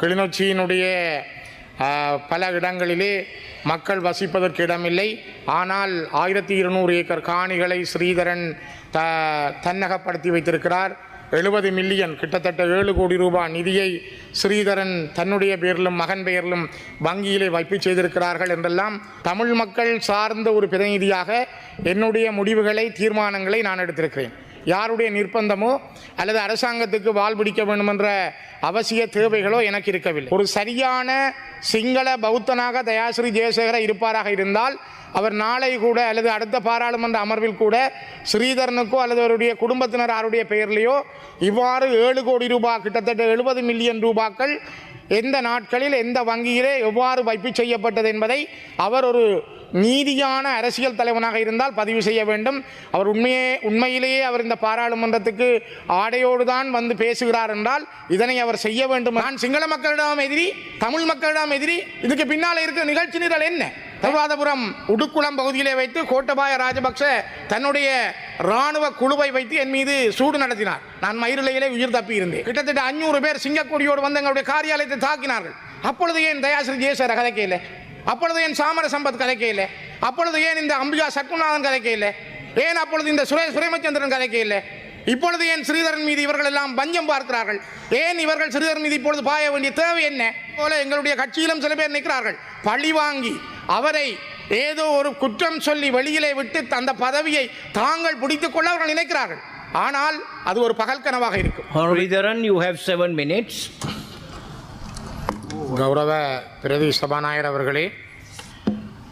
கிளிநொச்சியினுடைய பல இடங்களிலே மக்கள் வசிப்பதற்கு இடமில்லை. ஆனால் ஆயிரத்தி இருநூறு ஏக்கர் காணிகளை ஸ்ரீதரன் த தன்னகப்படுத்தி வைத்திருக்கிறார். எழுபது மில்லியன் கிட்டத்தட்ட ஏழு கோடி ரூபாய் நிதியை ஸ்ரீதரன் தன்னுடைய பேரிலும் மகன் பெயரிலும் வங்கியிலே வைப்பு செய்திருக்கிறார்கள் என்றெல்லாம் தமிழ் மக்கள் சார்ந்த ஒரு பிரதிநிதியாக என்னுடைய முடிவுகளை தீர்மானங்களை நான் எடுத்திருக்கிறேன். யாருடைய நிர்பந்தமோ அல்லது அரசாங்கத்துக்கு வால் பிடிக்க வேண்டுமென்ற அவசிய தேவைகளோ எனக்கு இருக்கவில்லை. ஒரு சரியான சிங்கள பௌத்தனாக தயாஸ்ரீ ஜெயசேகர இருப்பாராக இருந்தால் அவர் நாளை கூட அல்லது அடுத்த பாராளுமன்ற அமர்வில் கூட ஸ்ரீதரனுக்கோ அல்லது அவருடைய குடும்பத்தினர் யாருடைய பெயர்லேயோ இவ்வாறு ஏழு கோடி ரூபாய் கிட்டத்தட்ட எழுபது மில்லியன் ரூபாக்கள் எந்த நாட்களில் எந்த வங்கியிலே எவ்வாறு வைப்பு செய்யப்பட்டது என்பதை அவர் ஒரு நீதியான அரசியல் தலைவனாக இருந்தால் பதிவு செய்ய வேண்டும். அவர் உண்மையே உண்மையிலேயே அவர் இந்த பாராளுமன்றத்துக்கு ஆடையோடு தான் வந்து பேசுகிறார் என்றால் இதனை அவர் செய்ய வேண்டும். நான் சிங்கள மக்களிடம் எதிரி தமிழ் மக்களிடம் எதிரி இதுக்கு பின்னால் இருக்கிற நிகழ்ச்சி நிரல் என்ன? திருவாதபுரம் உடுக்குளம் பகுதியிலே வைத்து கோட்டபாய ராஜபக்ஷ தன்னுடைய ராணுவ குழுவை வைத்து என் மீது சூடு நடத்தினார். நான் மயிரிலையிலே உயிர் தப்பி இருந்தேன். கிட்டத்தட்ட அஞ்சூறு பேர் சிங்கக்கொடியோடு வந்து எங்களுடைய காரியாலயத்தை தாக்கினார்கள். அப்பொழுது ஏன் தயாஸ்ரீ ஜெயசர கதைக்கையில் அப்பொழுது ஏன் சாமர சம்பத் கதைக்கையில் அப்பொழுது ஏன் இந்த அம்பிகா சக்குநாதன் கதைக்கையில் ஏன் அப்பொழுது இந்த சுரேஷ் பிரேமச்சந்திரன் கதைக்கையில் இப்பொழுது ஏன் ஸ்ரீதரன் மீது இவர்கள் எல்லாம் பஞ்சம் பார்க்கிறார்கள்? ஏன் இவர்கள் ஸ்ரீதரன் மீது இப்பொழுது பாய வேண்டிய தேவை என்ன? போல எங்களுடைய கட்சியிலும் சில பேர் நிற்கிறார்கள். பழி வாங்கி அவரை ஏதோ ஒரு குற்றம் சொல்லி வெளியிலே விட்டு அந்த பதவியை தாங்கள் பிடித்துக் கொள்ள அவர்கள் நினைக்கிறார்கள். ஆனால் அது ஒரு பகல் கனவாக இருக்கும். You have seven minutes. கௌரவ பிரதி சபாநாயகர் அவர்களே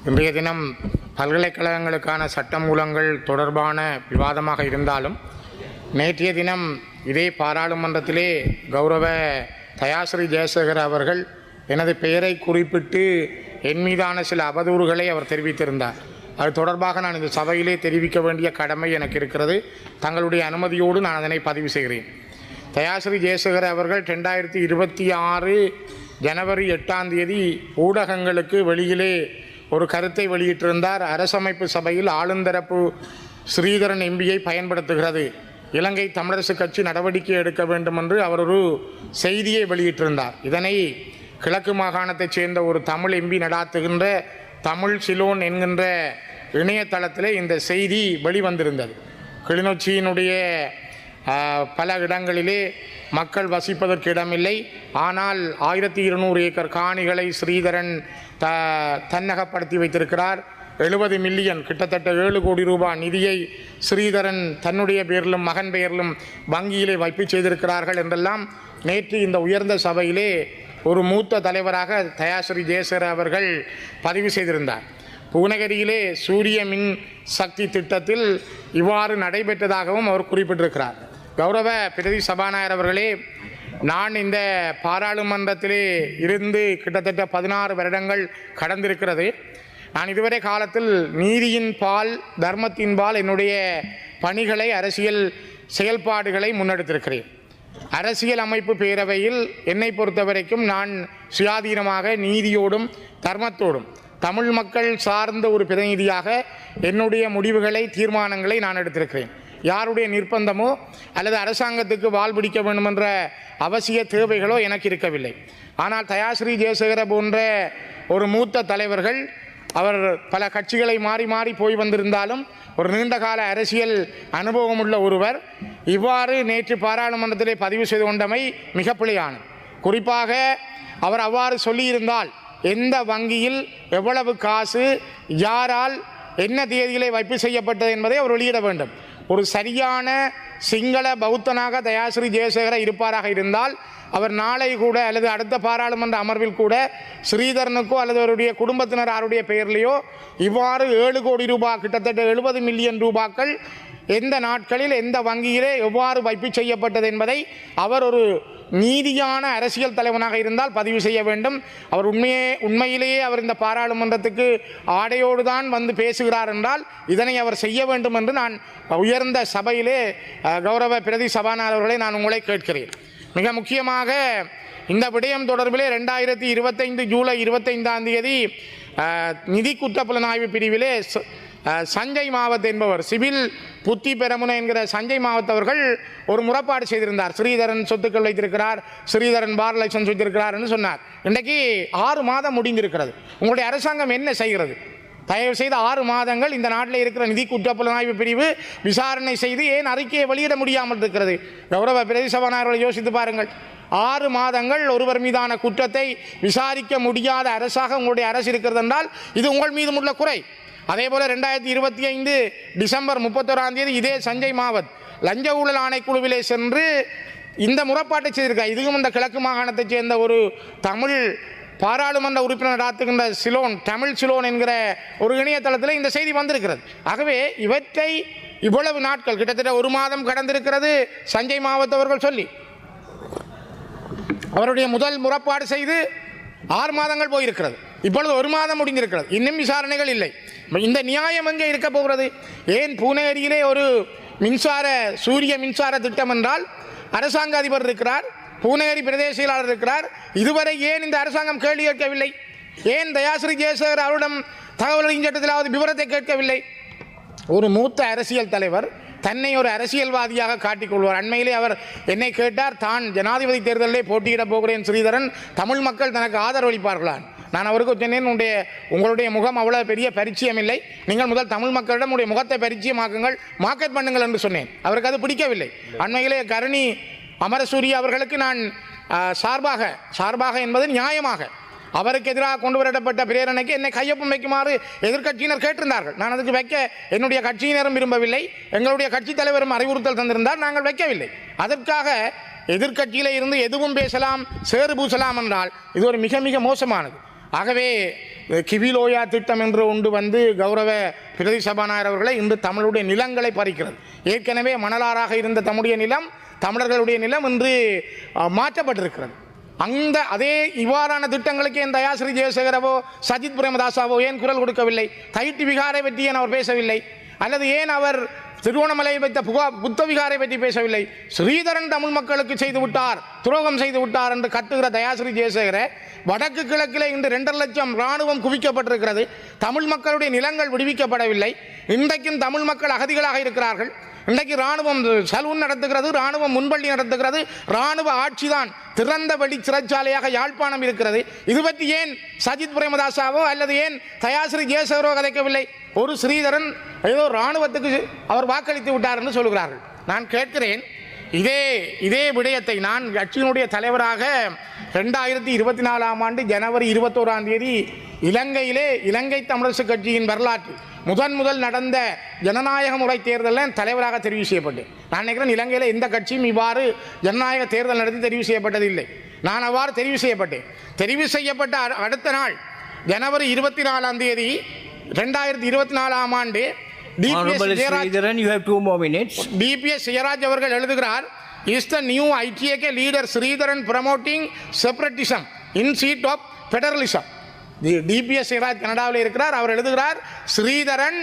இன்றைய தினம் பல்கலைக்கழகங்களுக்கான சட்டமூலங்கள் தொடர்பான விவாதமாக இருந்தாலும் நேற்றைய தினம் இதே பாராளுமன்றத்திலே கௌரவ தயாஸ்ரீ ஜெயசேகர் அவர்கள் எனது பெயரை குறிப்பிட்டு என் மீதான சில அவதூறுகளை அவர் தெரிவித்திருந்தார். அது தொடர்பாக நான் இந்த சபையிலே தெரிவிக்க வேண்டிய கடமை எனக்கு இருக்கிறது. தங்களுடைய அனுமதியோடு நான் அதனை பதிவு செய்கிறேன். தயாஸ்ரீ ஜெயசேகர் அவர்கள் ரெண்டாயிரத்தி இருபத்தி ஆறு ஜனவரி எட்டாம் தேதி ஊடகங்களுக்கு வெளியிலே ஒரு கருத்தை வெளியிட்டிருந்தார். அரசமைப்பு சபையில் ஆளுந்தரப்பு ஸ்ரீதரன் எம்பியை பயன்படுத்துகிறது. இலங்கை தமிழரசு கட்சி நடவடிக்கை எடுக்க வேண்டும் என்று அவர் ஒரு செய்தியை வெளியிட்டிருந்தார். இதனை கிழக்கு மாகாணத்தைச் சேர்ந்த ஒரு தமிழ் எம்பி நடாத்துகின்ற தமிழ் சிலோன் என்கின்ற இணையதளத்தில் இந்த செய்தி வெளிவந்திருந்தது. கிளிநொச்சியினுடைய பல இடங்களிலே மக்கள் வசிப்பதற்கு இடமில்லை. ஆனால் ஆயிரத்தி இருநூறு ஏக்கர் காணிகளை ஸ்ரீதரன் த தன்னகப்படுத்தி வைத்திருக்கிறார். எழுபது மில்லியன் கிட்டத்தட்ட ஏழு கோடி ரூபாய் நிதியை ஸ்ரீதரன் தன்னுடைய பேரிலும் மகன் பெயரிலும் வங்கியிலே வைப்பு செய்திருக்கிறார்கள் என்றெல்லாம் நேற்று இந்த உயர்ந்த சபையிலே ஒரு மூத்த தலைவராக தயாஸ்ரீ ஜெயசேகர் அவர்கள் பதிவு செய்திருந்தார். புவனகிரியிலே சூரிய மின் சக்தி திட்டத்தில் இவ்வாறு நடைபெற்றதாகவும் அவர் குறிப்பிட்டிருக்கிறார். கௌரவ பிரதி சபாநாயகர் அவர்களே நான் இந்த பாராளுமன்றத்திலே இருந்து கிட்டத்தட்ட பதினாறு வருடங்கள் கடந்திருக்கிறது. நான் இதுவரை காலத்தில் நீதியின் பால் தர்மத்தின் பால் என்னுடைய பணிகளை அரசியல் செயல்பாடுகளை முன்னெடுத்திருக்கிறேன். அரசியல் அமைப்பு பேரவையில் என்னை பொறுத்தவரைக்கும் நான் சுயாதீனமாக நீதியோடும் தர்மத்தோடும் தமிழ் மக்கள் சார்ந்த ஒரு பிரதிநிதியாக என்னுடைய முடிவுகளை தீர்மானங்களை நான் எடுத்திருக்கிறேன். யாருடைய நிர்பந்தமோ அல்லது அரசாங்கத்துக்கு வால் பிடிக்க வேண்டும் என்ற அவசிய தேவைகளோ எனக்கு இருக்கவில்லை. ஆனால் தயாஸ்ரீ ஜெயசேகர போன்ற ஒரு மூத்த தலைவர்கள் அவர் பல கட்சிகளை மாறி மாறி போய் வந்திருந்தாலும் ஒரு நீண்டகால அரசியல் அனுபவம் உள்ள ஒருவர் இவ்வாறு நேற்று பாராளுமன்றத்திலே பதிவு செய்து கொண்டமை மிக பிழையானது. குறிப்பாக அவர் அவ்வாறு சொல்லியிருந்தால் எந்த வங்கியில் எவ்வளவு காசு யாரால் என்ன தேதியிலே வைப்பு செய்யப்பட்டது என்பதை அவர் வெளியிட வேண்டும். ஒரு சரியான சிங்கள பௌத்தனாக தயாஸ்ரீ ஜெயசேகர இருப்பாராக இருந்தால் அவர் நாளை கூட அல்லது அடுத்த பாராளுமன்ற அமர்வில் கூட ஸ்ரீதரனுக்கோ அல்லது அவருடைய குடும்பத்தினர் ஆருடைய பெயர்லேயோ இவ்வாறு ஏழு கோடி ரூபாய் கிட்டத்தட்ட எழுபது மில்லியன் ரூபாக்கள் எந்த நாட்களில் எந்த வங்கியிலே எவ்வாறு வைப்பு செய்யப்பட்டது என்பதை அவர் ஒரு நீதியான அரசியல் தலைவனாக இருந்தால் பதிவு செய்ய வேண்டும். அவர் உண்மையே உண்மையிலேயே அவர் இந்த பாராளுமன்றத்துக்கு ஆடையோடு தான் வந்து பேசுகிறார் என்றால் இதனை அவர் செய்ய வேண்டும் என்று நான் உயர்ந்த சபையிலே கௌரவ பிரதி சபாநாயகர் நான் உங்களை கேட்கிறேன். மிக முக்கியமாக இந்த விடயம் தொடர்பிலே ரெண்டாயிரத்தி இருபத்தைந்து ஜூலை இருபத்தைந்தாம் தேதி நிதி குற்றப்புலனாய்வு பிரிவிலே சஞ்சய் மாவத் என்பவர் சிவில் புத்தி பெரமுன என்கிற சஞ்சய் மாவத் அவர்கள் ஒரு முறைப்பாடு செய்திருந்தார். ஸ்ரீதரன் சொத்துக்கள் வைத்திருக்கிறார் ஸ்ரீதரன் பார் லைசன்ஸ் வைத்திருக்கிறார் என்று சொன்னார். இன்றைக்கு ஆறு மாதம் முடிந்திருக்கிறது. உங்களுடைய அரசாங்கம் என்ன செய்கிறது? தயவு செய்து ஆறு மாதங்கள் இந்த நாட்டில் இருக்கிற நிதி குற்றப்புலனாய்வு பிரிவு விசாரணை செய்து ஏன் அறிக்கையை வெளியிட முடியாமல் இருக்கிறது? கௌரவ பிரதி சபாநாயகர்களை யோசித்து பாருங்கள். ஆறு மாதங்கள் ஒருவர் மீதான குற்றத்தை விசாரிக்க முடியாத அரசாக உங்களுடைய அரசு இருக்கிறது என்றால் இது உங்கள் மீது உள்ள குறை. அதே போல் ரெண்டாயிரத்தி இருபத்தி ஐந்து டிசம்பர் முப்பத்தோராம் தேதி இதே சஞ்சய் மாவத் லஞ்ச ஊழல் ஆணைக்குழுவிலே சென்று இந்த முறைப்பாட்டை செய்திருக்கார். இதுவும் இந்த கிழக்கு மாகாணத்தைச் சேர்ந்த ஒரு தமிழ் பாராளுமன்ற உறுப்பினர் நடாத்துகின்ற சிலோன் தமிழ் சிலோன் என்கிற ஒரு இணையதளத்தில் இந்த செய்தி வந்திருக்கிறது. ஆகவே இவற்றை இவ்வளவு நாட்கள் கிட்டத்தட்ட ஒரு மாதம் கடந்திருக்கிறது சஞ்சய் மாவத் அவர்கள் சொல்லி. அவருடைய முதல் முறைப்பாடு செய்து ஆறு மாதங்கள் போயிருக்கிறது. இப்பொழுது ஒரு மாதம் முடிஞ்சிருக்கிறது இன்னும் விசாரணைகள் இல்லை. இந்த நியாயம் எங்கே இருக்க போகிறது? ஏன் பூனேரியிலே ஒரு மின்சார சூரிய மின்சார திட்டம் என்றால் அரசாங்க அதிபர் இருக்கிறார் பூனேரி பிரதேச செயலாளர் இருக்கிறார். இதுவரை ஏன் இந்த அரசாங்கம் கேள்வி கேட்கவில்லை? ஏன் தயாஸ்ரீ ஜெயசேகர் அவரிடம் தகவல் சட்டத்திலாவது விவரத்தை கேட்கவில்லை? ஒரு மூத்த அரசியல் தலைவர் தன்னை ஒரு அரசியல்வாதியாக காட்டிக்கொள்வார் அண்மையிலே அவர் என்னை கேட்டார் தான் ஜனாதிபதி தேர்தலிலே போட்டியிடப் போகிறேன் ஸ்ரீதரன். தமிழ் மக்கள் தனக்கு ஆதரவளிப்பார்களான். நான் அவருக்கு சொன்னேன் உன்னுடைய உங்களுடைய முகம் அவ்வளோ பெரிய பரிச்சயம் இல்லை. நீங்கள் முதல் தமிழ் மக்களிடம் உடைய முகத்தை பரிச்சயமாக்குங்கள் மார்க்கெட் பண்ணுங்கள் என்று சொன்னேன். அவருக்கு அது பிடிக்கவில்லை. அண்மையிலே கருணி அமரசூரிய அவர்களுக்கு நான் சார்பாக சார்பாக என்பது நியாயமாக. அவருக்கு எதிராக கொண்டு வரப்பட்ட பிரேரணைக்கு என்னை கையொப்பம் வைக்குமாறு எதிர்க்கட்சியினர் கேட்டிருந்தார்கள். நான் அதுக்கு வைக்க என்னுடைய கட்சியினரும் விரும்பவில்லை. எங்களுடைய கட்சித் தலைவரும் அறிவுறுத்தல் தந்திருந்தார் நாங்கள் வைக்கவில்லை. அதற்காக எதிர்கட்சியில் இருந்து எதுவும் பேசலாம் சேறு பூசலாம் என்றால் இது ஒரு மிக மிக மோசமானது. ஆகவே கிவிலோயா திட்டம் என்று ஒன்று வந்து கௌரவ பிரதி சபாநாயகர் அவர்களை இன்று தமிழுடைய நிலங்களை பறிக்கிறது. ஏற்கனவே மணலாராக இருந்த தம்முடைய நிலம் தமிழர்களுடைய நிலம் இன்று மாற்றப்பட்டிருக்கிறது. அந்த அதே இவ்வாறான திட்டங்களுக்கு என் தயாஸ்ரீ ஜெயசேகரவோ சஜித் பிரேமதாசாவோ ஏன் குரல் கொடுக்கவில்லை? தைட்டு விகாரை பற்றி ஏன் அவர் பேசவில்லை? அல்லது ஏன் அவர் திருவோணமலையை வைத்த புகா புத்தவிகாரை பற்றி பேசவில்லை. ஸ்ரீதரன் தமிழ் மக்களுக்கு செய்து விட்டார் துரோகம் செய்து விட்டார் என்று கத்துகிற தயாஸ்ரீ ஜெயசேகர வடக்கு கிழக்கிலே இன்று ரெண்டரை லட்சம் இராணுவம் குவிக்கப்பட்டிருக்கிறது. தமிழ் மக்களுடைய நிலங்கள் விடுவிக்கப்படவில்லை. இன்றைக்கும் தமிழ் மக்கள் அகதிகளாக இருக்கிறார்கள். இன்றைக்கு ராணுவம் சலூன் நடத்துகிறது ராணுவம் முன்பள்ளி நடத்துகிறது. இராணுவ ஆட்சிதான் திறந்த வழி சிறைச்சாலையாக யாழ்ப்பாணம் இருக்கிறது. இது பற்றி ஏன் சஜித் பிரேமதாசாவோ அல்லது ஏன் தயாஸ்ரீ ஜெயசேகரோ கதைக்கவில்லை? ஒரு ஸ்ரீதரன் ஏதோ ராணுவத்துக்கு அவர் வாக்களித்து விட்டார் என்று சொல்கிறார்கள் நான் கேட்கிறேன் இதே இதே விடயத்தை நான் கட்சியினுடைய தலைவராக ரெண்டாயிரத்தி இருபத்தி நாலாம் ஆண்டு ஜனவரி இருபத்தோராம் தேதி இலங்கையிலே இலங்கை தமிழரசு கட்சியின் வரலாற்று முதன் முதல் நடந்த ஜனநாயக முறை தேர்தலில் தலைவராக தெரிவு செய்யப்பட்டேன். நான் நினைக்கிறேன் இலங்கையில் எந்த கட்சியும் இவ்வாறு ஜனநாயக தேர்தல் நடத்தி தெரிவு செய்யப்பட்டதில்லை. நான் அவ்வாறு தெரிவு செய்யப்பட்டேன். தெரிவு செய்யப்பட்ட அடுத்த நாள் ஜனவரி இருபத்தி நாலாம் தேதி ரெண்டாயிரத்தி இருபத்தி நாலாம் ஆண்டு டிபிஎஸ் ஜெயராஜ் அவர்கள் எழுதுகிறார் is the new ITAK leader Sritharan promoting separatism instead of federalism DBS Jeyaraj கனடாவில் இருக்கிறார் அவர் எழுதுகிறார் ஸ்ரீதரன்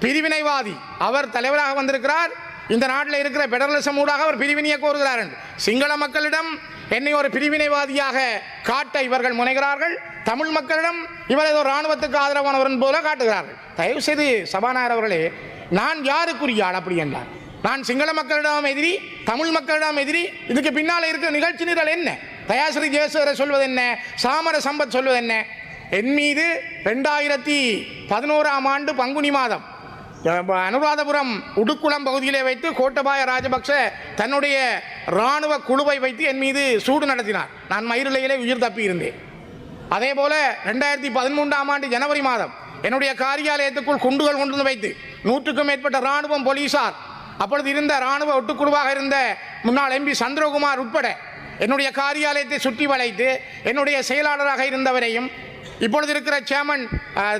பிரிவினைவாதி அவர் தலைவராக வந்திருக்கிறார். இந்த நாட்டில் இருக்கிற பெடரலிசம் ஊடாக அவர் பிரிவினையை கோருகிறார். சிங்கள மக்களிடம் என்னை ஒரு பிரிவினைவாதியாக காட்ட இவர்கள் முனைகிறார்கள். தமிழ் மக்களிடம் இவர் ஏதோ இராணுவத்துக்கு ஆதரவானவரன் போல காட்டுகிறார்கள். தயவு செய்து சபாநாயகர் அவர்களே நான் யாருக்குரிய ஆள் அப்படி என்றார் நான் சிங்கள மக்களிடம் எதிரி தமிழ் மக்களிடம் எதிரி இதுக்கு பின்னால் இருக்கிற நிகழ்ச்சி நிரல் என்ன? தயாசிரி ஜெயசுவரை சொல்வது என்ன? சாமர சம்பத் சொல்வது என்ன? என் மீது ரெண்டாயிரத்தி பதினோராம் ஆண்டு பங்குனி மாதம் அனுராதபுரம் உடுக்குளம் பகுதியிலே வைத்து கோட்டபாய ராஜபக்ச தன்னுடைய இராணுவ குழுவை வைத்து என் மீது சூடு நடத்தினார். நான் மயிரிழையிலே உயிர் தப்பி இருந்தேன் அதே போல ரெண்டாயிரத்தி பதிமூன்றாம் ஆண்டு ஜனவரி மாதம் என்னுடைய காரியாலயத்துக்குள் குண்டுகள் கொண்டு வந்து வைத்து நூற்றுக்கும் மேற்பட்ட இராணுவம் போலீசார் அப்பொழுது இருந்த இராணுவ ஒட்டுக்குழுவாக இருந்த முன்னாள் எம்பி சந்திரகுமார் உட்பட என்னுடைய காரியாலயத்தை சுற்றி வளைத்து என்னுடைய செயலாளராக இருந்தவரையும் இப்பொழுது இருக்கிற சேமன்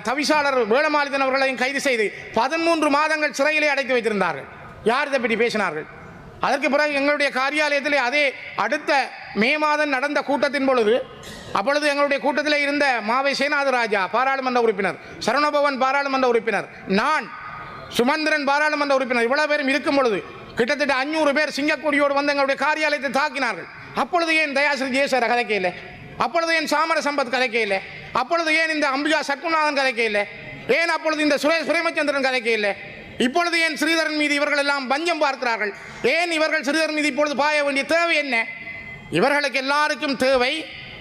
தவிசாளர் வேளமாலிதன் அவர்களையும் கைது செய்து பதிமூன்று மாதங்கள் சிறையிலே அடைத்து வைத்திருந்தார்கள். யார் இதை பற்றி பேசினார்கள்? அதற்கு பிறகு எங்களுடைய காரியாலயத்திலே அதே அடுத்த மே மாதம் நடந்த கூட்டத்தின் பொழுது அப்பொழுது எங்களுடைய கூட்டத்தில் இருந்த மாவை சேனாது ராஜா பாராளுமன்ற உறுப்பினர் சரவணபவன் பாராளுமன்ற உறுப்பினர் நான் சுமந்திரன் பாராளுமன்ற உறுப்பினர் இவ்வளவு பேரும் இருக்கும் பொழுது கிட்டத்தட்ட அஞ்சூறு பேர் சிங்கக்கொடியோடு வந்து எங்களுடைய காரியாலயத்தை தாக்கினார்கள். அப்பொழுது ஏன் தயாசிரி ஜெயசேர கதைக்கையில் அப்பொழுது ஏன் சாமர சம்பத் கதைக்கையில் அப்பொழுது ஏன் இந்த அம்பிகா சக்குநாதன் கதைக்கையில் ஏன் அப்பொழுது இந்த சுரேஷ் பிரேமச்சந்திரன் கதைக்கு இப்பொழுது ஏன் ஸ்ரீதரன் மீது இவர்கள் எல்லாம் பஞ்சம் பார்க்கிறார்கள்? ஏன் இவர்கள் ஸ்ரீதரன் மீது இப்பொழுது பாய வேண்டிய தேவை என்ன? இவர்களுக்கு எல்லாருக்கும் தேவை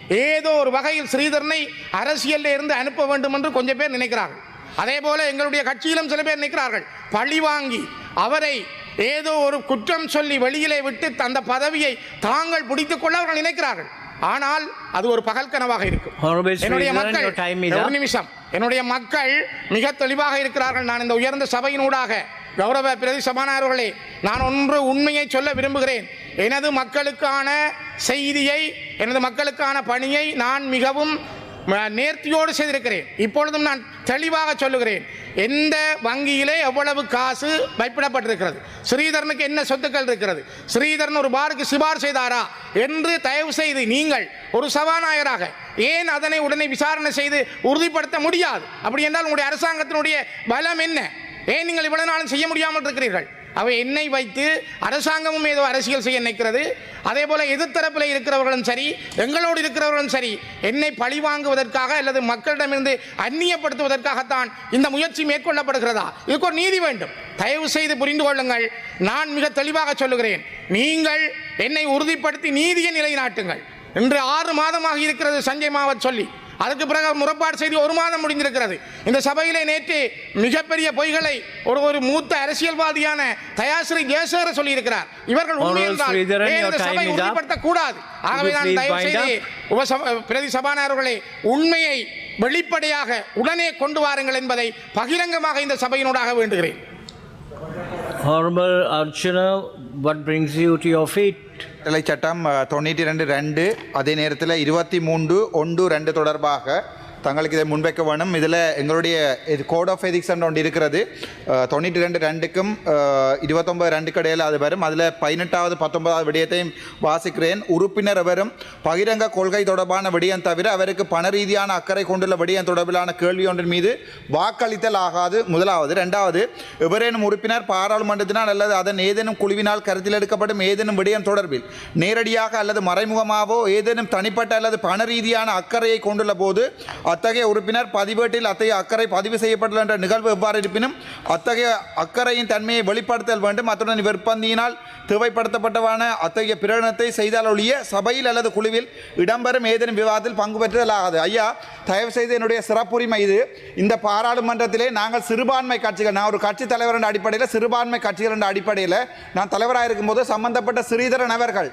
ஏதோ ஒரு வகையில் ஸ்ரீதரனை அரசியலில் இருந்து அனுப்ப வேண்டும் என்று கொஞ்சம் பேர் நினைக்கிறார்கள். அதே போல எங்களுடைய கட்சியிலும் சில பேர் நிற்கிறார்கள். பழி வாங்கி அவரை ஏதோ ஒரு குற்றம் சொல்லி வெளியிலே விட்டு அந்த பதவியை தாங்கள் பிடித்துக் கொள்ள அவர்கள் நினைக்கிறார்கள். ஆனால் அது ஒரு பகல் கனவாக இருக்கும். என்னுடைய மக்கள் ஒரு. நிமிஷம். என்னுடைய மக்கள் மிக தெளிவாக இருக்கிறார்கள். நான் இந்த உயர்ந்த சபையினூடாக கௌரவ பிரதி சபாநாயகர்களே நான் ஒன்று உண்மையை சொல்ல விரும்புகிறேன். எனது மக்களுக்கான செய்தியை எனது மக்களுக்கான பணியை நான் மிகவும் நேர்த்தியோடு செய்திருக்கிறேன். இப்பொழுதும் நான் தெளிவாக சொல்லுகிறேன். எந்த வங்கியிலே எவ்வளவு காசு வைப்பிடப்பட்டிருக்கிறது? ஸ்ரீதரனுக்கு என்ன சொத்துக்கள் இருக்கிறது? ஸ்ரீதரன் ஒரு பாருக்கு சிபார் செய்தாரா? என்று தயவு செய்து நீங்கள் ஒரு சபாநாயகராக ஏன் அதனை உடனே விசாரணை செய்து உறுதிப்படுத்த முடியாது? அப்படி என்றால் உங்களுடைய அரசாங்கத்தினுடைய பலம் என்ன? ஏன் நீங்கள் இவ்வளவு நாளும் செய்ய முடியாமல் இருக்கிறீர்கள்? அவை என்னை வைத்து அரசாங்கமும் ஏதோ அரசியல் செய்ய நினைக்கிறது. அதே போல எதிர்த்தரப்பில் இருக்கிறவர்களும் சரி எங்களோடு இருக்கிறவர்களும் சரி என்னை பழி வாங்குவதற்காக அல்லது மக்களிடமிருந்து அந்நியப்படுத்துவதற்காகத்தான் இந்த முயற்சி மேற்கொள்ளப்படுகிறதா? இதுக்கு ஒரு நீதி வேண்டும். தயவு செய்து புரிந்து கொள்ளுங்கள். நான் மிக தெளிவாக சொல்லுகிறேன். நீங்கள் என்னை உறுதிப்படுத்தி நீதியை நிலைநாட்டுங்கள். இன்று ஆறு மாதமாக இருக்கிறது சஞ்சய் மாவத் சொல்லி. அதுக்கு பிறகு முறைப்பாடு செய்து ஒரு மாதம் முடிந்திருக்கிறது. இந்த சபையிலே நேற்று மிகப்பெரிய பொய்களை ஒரு ஒரு மூத்த அரசியல்வாதியான தயாஸ்ரீ ஜெயசேகர சொல்லியிருக்கிறார். இவர்கள் உண்மை Honorable என்றால் Sridharan, ஏன் your இந்த time சபை is up. உறுதிப்படுத்தக் கூடாது ஆகவே நான் தயவு செய்து உபசப பிரதி சபாநாயகர்களே உண்மையை வெளிப்படையாக உடனே கொண்டு வாருங்கள் என்பதை பகிரங்கமாக இந்த சபையினூடாக வேண்டுகிறேன். Honorable Archana, what brings you to your feet? கட்டளை சட்டம் தொண்ணூற்றி ரெண்டு ரெண்டு அதே நேரத்தில் இருபத்தி மூன்று ஒன்று ரெண்டு தொடர்பாக தங்களுக்கு இதை முன்வைக்க வேணும். இதில் எங்களுடைய இது கோட் ஆஃப் எதிக்ஸ் ஒன்று இருக்கிறது. தொண்ணூற்றி ரெண்டு ரெண்டுக்கும் இருபத்தொம்பது இருபத்தொன்பது ரெண்டுக்கு இடையில் அது வரும். அதில் பதினெட்டாவது பத்தொன்பதாவது விடயத்தையும் வாசிக்கிறேன். உறுப்பினர் அவரும் பகிரங்க கொள்கை தொடர்பான விடயம் தவிர அவருக்கு பண ரீதியான அக்கறை கொண்டுள்ள விடயம் தொடர்பிலான கேள்வி ஒன்றின் மீது வாக்களித்தல் ஆகாது. முதலாவது. ரெண்டாவது எவரேனும் உறுப்பினர் பாராளுமன்றத்தினால் அல்லது அதன் ஏதேனும் குழுவினால் கருத்தில் எடுக்கப்படும் ஏதேனும் விடயம் தொடர்பில் நேரடியாக அல்லது மறைமுகமாகவோ ஏதேனும் தனிப்பட்ட அல்லது பண ரீதியான அக்கறையை கொண்டுள்ள போது அத்தகைய உறுப்பினர் பதிவேட்டில் அத்தகைய அக்கறை பதிவு செய்யப்பட்டுள்ள என்ற நிகழ்வு எவ்வாறு இருப்பினும் அத்தகைய அக்கறையின் தன்மையை வெளிப்படுத்தல் வேண்டும். அத்துடன் விற்பந்தியினால் தேவைப்படுத்தப்பட்டவான அத்தகைய பிரகடனத்தை செய்தால் ஒழிய சபையில் அல்லது குழுவில் இடம்பெறும் ஏதேனும் விவாதத்தில் பங்கு பெற்றுதல் ஆகாது ஐயா தயவு செய்து என்னுடைய சிறப்புரிமை இது. இந்த பாராளுமன்றத்திலே நாங்கள் சிறுபான்மை கட்சிகள் நான் ஒரு கட்சி தலைவர் என்ற அடிப்படையில் சிறுபான்மை கட்சிகள் என்ற அடிப்படையில் நான் தலைவராக இருக்கும்போது சம்பந்தப்பட்ட ஸ்ரீதரன் அவர்கள்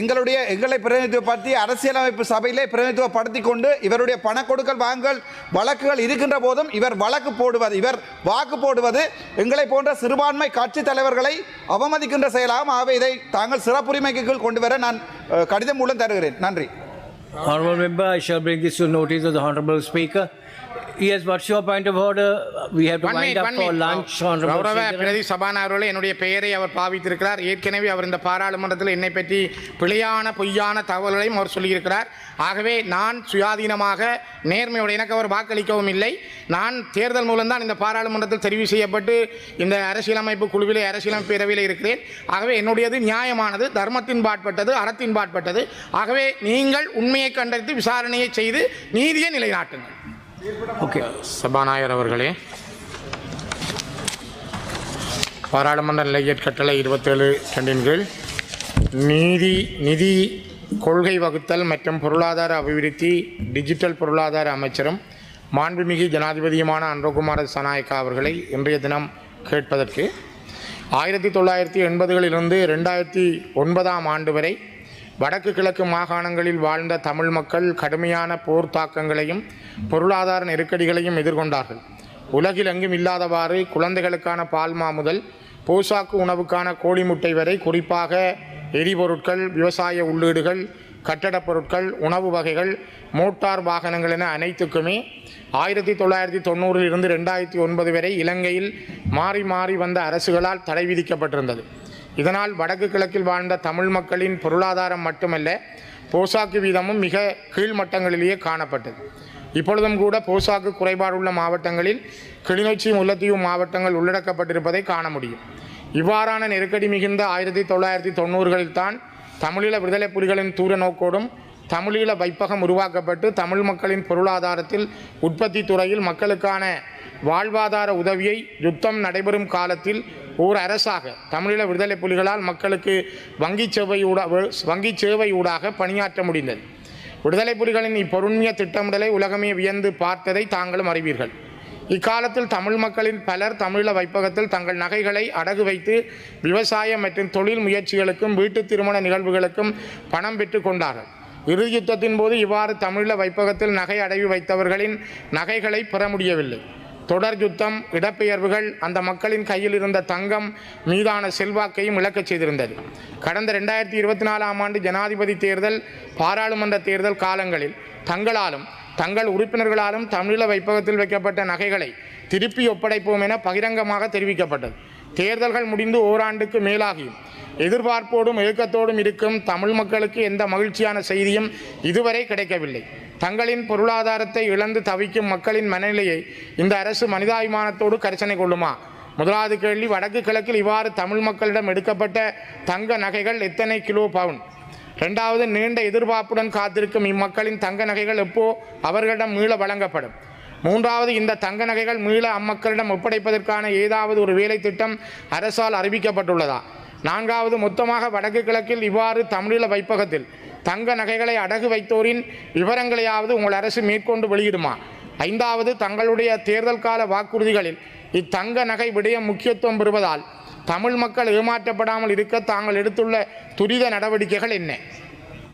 எங்களுடைய எங்களை பிரதிநிதித்துவப்படுத்தி அரசியலமைப்பு சபையிலே பிரதிநிதித்துவப்படுத்தி கொண்டு இவருடைய பண கொடுக்கல் வாங்கல் வழக்குகள் இருக்கின்ற போதும் இவர் வழக்கு போடுவது இவர் வாக்கு போடுவது எங்களை போன்ற சிறுபான்மை கட்சி தலைவர்களை அவமதிக்கின்ற செயலாகும் ஆகவே இதை தாங்கள் சிறப்புரிமைக்கு கீழ் கொண்டு வர நான் கடிதம் மூலம் தருகிறேன். நன்றி. Honorable member, I shall bring this to notice of the Honorable Speaker. Yes, what's your point of order? We have to One wind minute, up one for minute. lunch, Honorable கௌரவ Sridharan. பிரதி சபாநாயகர்களே என்னுடைய பெயரை அவர் பாவித்திருக்கிறார் ஏற்கனவே அவர் இந்த பாராளுமன்றத்தில் என்னை பற்றி பிழையான பொய்யான தகவல்களையும் அவர் சொல்லியிருக்கிறார் ஆகவே நான் சுயாதீனமாக நேர்மையோடு எனக்கு அவர் வாக்களிக்கவும் இல்லை நான் தேர்தல் மூலம்தான் இந்த பாராளுமன்றத்தில் தெரிவு செய்யப்பட்டு இந்த அரசியலமைப்பு குழுவிலே அரசியலமைப்பு பேரவையில் இருக்கிறேன் ஆகவே என்னுடையது நியாயமானது தர்மத்தின் பாட்பட்டது அறத்தின் பாட்பட்டது ஆகவே நீங்கள் உண்மையை கண்டறிந்து விசாரணையை செய்து நீதியை நிலைநாட்டுங்கள் ஓகே. சபாநாயகர் அவர்களே பாராளுமன்ற நிலையற் கட்டளை இருபத்தேழு ரெண்டின் கீழ் நீதி நிதி கொள்கை வகுத்தல் மற்றும் பொருளாதார அபிவிருத்தி டிஜிட்டல் பொருளாதார அமைச்சரும் மாண்புமிகு ஜனாதிபதியுமான அன்றகுமார சனாயக்கா அவர்களை இன்றைய தினம் கேட்பதற்கு ஆயிரத்தி தொள்ளாயிரத்தி எண்பதுகளிலிருந்து ரெண்டாயிரத்தி ஒன்பதாம் ஆண்டு வரை வடக்கு கிழக்கு மாகாணங்களில் வாழ்ந்த தமிழ் மக்கள் கடுமையான போர் தாக்கங்களையும் பொருளாதார நெருக்கடிகளையும் எதிர்கொண்டார்கள். உலகில் எங்கும் இல்லாதவாறு குழந்தைகளுக்கான பால்மா முதல் போசாக்கு உணவுக்கான கோழி முட்டை வரை குறிப்பாக எரிபொருட்கள் விவசாய உள்ளீடுகள் கட்டடப் பொருட்கள் உணவு வகைகள் மோட்டார் வாகனங்கள் என அனைத்துக்குமே ஆயிரத்தி தொள்ளாயிரத்தி தொண்ணூறிலிருந்து ரெண்டாயிரத்தி ஒன்பது வரை இலங்கையில் மாறி மாறி வந்த அரசுகளால் தடை விதிக்கப்பட்டிருந்தது. இதனால் வடக்கு கிழக்கில் வாழ்ந்த தமிழ் மக்களின் பொருளாதாரம் மட்டுமல்ல போசாக்கு வீதமும் மிக கீழ்மட்டங்களிலேயே காணப்பட்டது. இப்பொழுதும் கூட போசாக்கு குறைபாடுள்ள மாவட்டங்களில் கிளிநொச்சி முல்லத்தீவு மாவட்டங்கள் உள்ளடக்கப்பட்டிருப்பதை காண முடியும். இவ்வாறான நெருக்கடி மிகுந்த ஆயிரத்தி தொள்ளாயிரத்தி தொண்ணூறுகளில் தான் தமிழீழ விடுதலை புலிகளின் தூர நோக்கோடும் தமிழீழ வைப்பகம் உருவாக்கப்பட்டு தமிழ் மக்களின் பொருளாதாரத்தில் உற்பத்தி துறையில் மக்களுக்கான வாழ்வாதார உதவியை யுத்தம் நடைபெறும் காலத்தில் ஓர் அரசாக தமிழீழ விடுதலை புலிகளால் மக்களுக்கு வங்கி ஊடா வங்கி சேவையூடாக பணியாற்ற முடிந்தது. விடுதலை புலிகளின் இப்பொருண்மைய திட்டமிடலை உலகமே வியந்து பார்த்ததை தாங்களும் அறிவீர்கள். இக்காலத்தில் தமிழ் மக்களின் பலர் தமிழீழ வைப்பகத்தில் தங்கள் நகைகளை அடகு வைத்து விவசாயம் மற்றும் தொழில் முயற்சிகளுக்கும் வீட்டு திருமண நிகழ்வுகளுக்கும் பணம் பெற்று கொண்டார்கள். இறுதி யுத்தத்தின் போது இவ்வாறு தமிழீழ வைப்பகத்தில் நகை அடைவி வைத்தவர்களின் நகைகளை பெற முடியவில்லை. தொடர் யுத்தம் இடப்பெயர்வுகள் அந்த மக்களின் கையில் இருந்த தங்கம் மீதான செல்வாக்கையும் இழக்கச் செய்திருந்தது. கடந்த ரெண்டாயிரத்தி இருபத்தி நாலாம் ஆண்டு ஜனாதிபதி தேர்தல் பாராளுமன்ற தேர்தல் காலங்களில் தங்களாலும் தங்கள் உறுப்பினர்களாலும் தமிழீழ வைப்பகத்தில் வைக்கப்பட்ட நகைகளை திருப்பி ஒப்படைப்போம் என பகிரங்கமாக தெரிவிக்கப்பட்டது. தேர்தல்கள் முடிந்து ஓராண்டுக்கு மேலாகியும். எதிர்பார்ப்போடும் ஏக்கத்தோடும் இருக்கும் தமிழ் மக்களுக்கு எந்த மகிழ்ச்சியான செய்தியும் இதுவரை கிடைக்கவில்லை. தங்களின் பொருளாதாரத்தை இழந்து தவிக்கும் மக்களின் மனநிலையை இந்த அரசு மனிதாபிமானத்தோடு கரிசனை கொள்ளுமா? முதலாவது கேள்வி வடக்கு கிழக்கில் இவ்வாறு தமிழ் மக்களிடம் எடுக்கப்பட்ட தங்க நகைகள் எத்தனை கிலோ பவுன்? ரெண்டாவது நீண்ட எதிர்பார்ப்புடன் காத்திருக்கும் இம்மக்களின் தங்க நகைகள் எப்போ அவர்களிடம் மீள வழங்கப்படும்? மூன்றாவது இந்த தங்க நகைகள் மீள அம்மக்களிடம் ஒப்படைப்பதற்கான ஏதாவது ஒரு வேலை திட்டம் அரசால் அறிவிக்கப்பட்டுள்ளதா? நான்காவது மொத்தமாக வடக்கு கிழக்கில் இவ்வாறு தமிழீழ வைப்பகத்தில் தங்க நகைகளை அடகு வைத்தோரின் விவரங்களையாவது உங்கள் அரசு மேற்கொண்டு வெளியிடுமா? ஐந்தாவது தங்களுடைய தேர்தல் கால வாக்குறுதிகளில் இத்தங்க நகை விடயம் முக்கியத்துவம் பெறுவதால் தமிழ் மக்கள் ஏமாற்றப்படாமல் இருக்க தாங்கள் எடுத்துள்ள துரித நடவடிக்கைகள் என்ன?